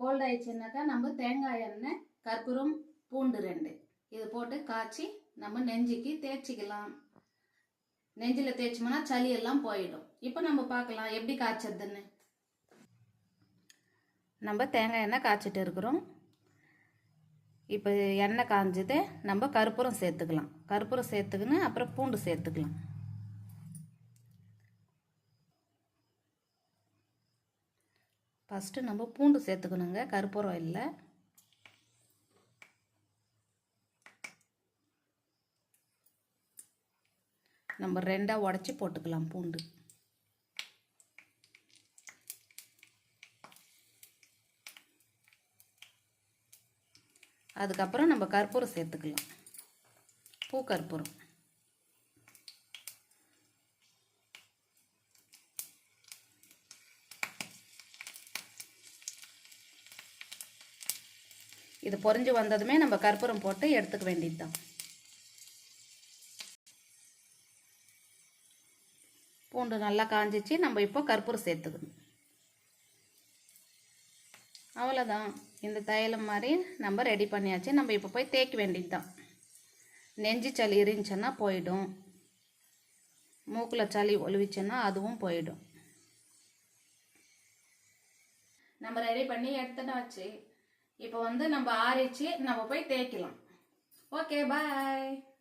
Gold ஆயிடுச்சுனாக்கா நம்ம தேங்காய் எண்ணெய் கற்பூரம் பூண்டு ரெண்டு. இது போட்டு காய்ச்சி நம்ம நெஞ்சுக்கு தேய்ச்சிக்கலாம். நெஞ்சில் தேய்ச்சோம்னா சளி எல்லாம் போயிடும். இப்போ நம்ம பார்க்கலாம் எப்படி காய்ச்சதுன்னு நம்ம தேங்காய் எண்ணெய் காய்ச்சிட்டு இருக்கிறோம். இப்போ எண்ணெய் காய்ஞ்சது நம்ம கற்பூரம் சேர்த்துக்கலாம். கற்பூரம் சேர்த்துக்கின்னு அப்புறம் பூண்டு சேர்த்துக்கலாம். ஃபஸ்ட்டு நம்ம பூண்டு சேர்த்துக்கணுங்க. கற்பூரம் இல்லை. நம்ம ரெண்டாக உடச்சி போட்டுக்கலாம் பூண்டு. அதுக்கப்புறம் நம்ம கற்பூரம் சேர்த்துக்கலாம். பூ கற்பூரம் இது பொறிஞ்சு வந்ததுமே நம்ம கற்பூரம் போட்டு எடுத்துக்க வேண்டியது தான் பூண்டு நல்லா காஞ்சிச்சு நம்ம இப்போ கற்பூரம் சேர்த்துக்கணும். அவ்வளோதான் இந்த தைலம் மாதிரி நம்ம ரெடி பண்ணியாச்சு. நம்ம இப்போ போய் தேய்க்க வேண்டியது தான் நெஞ்சு சளி இருந்துச்சுன்னா போயிடும். மூக்கில் சளி ஒழுவிச்சுன்னா அதுவும் போயிடும். நம்ம ரெடி பண்ணி எடுத்துட்டாச்சு. இப்போ வந்து நம்ம ஆறிச்சு நம்ம போய் தேய்க்கலாம். Okay bye